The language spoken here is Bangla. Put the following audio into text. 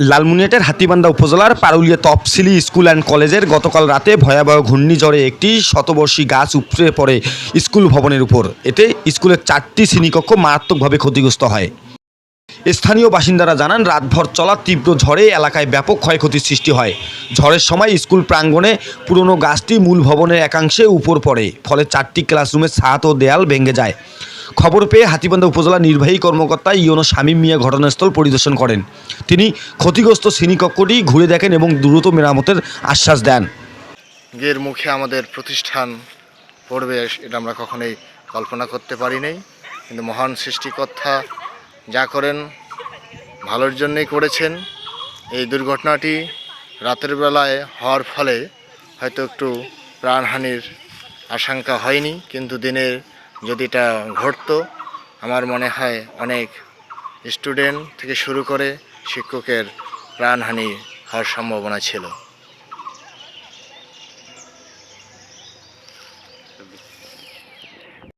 লালমনিরহাটের হাতিবান্ধা উপজেলার পারুলিয়া তফসিলি স্কুল অ্যান্ড কলেজের গতকাল রাতে ভয়াবহ ঘূর্ণিঝড়ে একটি শতবর্ষী গাছ উপড়ে পড়ে স্কুল ভবনের উপর। এতে স্কুলের চারটি শ্রেণীকক্ষ মারাত্মকভাবে ক্ষতিগ্রস্ত হয়। স্থানীয় বাসিন্দারা জানান, রাতভর চলা তীব্র ঝড়ে এলাকায় ব্যাপক ক্ষয়ক্ষতির সৃষ্টি হয়। ঝড়ের সময় স্কুল প্রাঙ্গণে পুরনো গাছটি মূল ভবনের একাংশে উপর পড়ে, ফলে চারটি ক্লাসরুমের ছাদ ও দেয়াল ভেঙে যায়। খবর পেয়ে হাতিবান্ধা উপজেলা নির্বাহী কর্মকর্তা ইয়নো শামীম মিয়া ঘটনাস্থল পরিদর্শন করেন। তিনি ক্ষতিগ্রস্ত শ্রেণীকক্ষটি ঘুরে দেখেন এবং দ্রুত মেরামতের আশ্বাস দেন। গের মুখে আমাদের প্রতিষ্ঠান পড়বে, এটা আমরা কখনোই কল্পনা করতে পারি নাই। কিন্তু মহান সৃষ্টিকর্তা যা করেন, ভালোর জন্যই করেছেন। এই দুর্ঘটনাটি রাতের বেলায় হওয়ার ফলে হয়তো একটু প্রাণহানির আশঙ্কা হয়নি, কিন্তু দিনের যদি এটা ঘটতো, আমার মনে হয় অনেক স্টুডেন্ট থেকে শুরু করে শিক্ষকের প্রাণহানি হওয়ার সম্ভাবনা ছিল।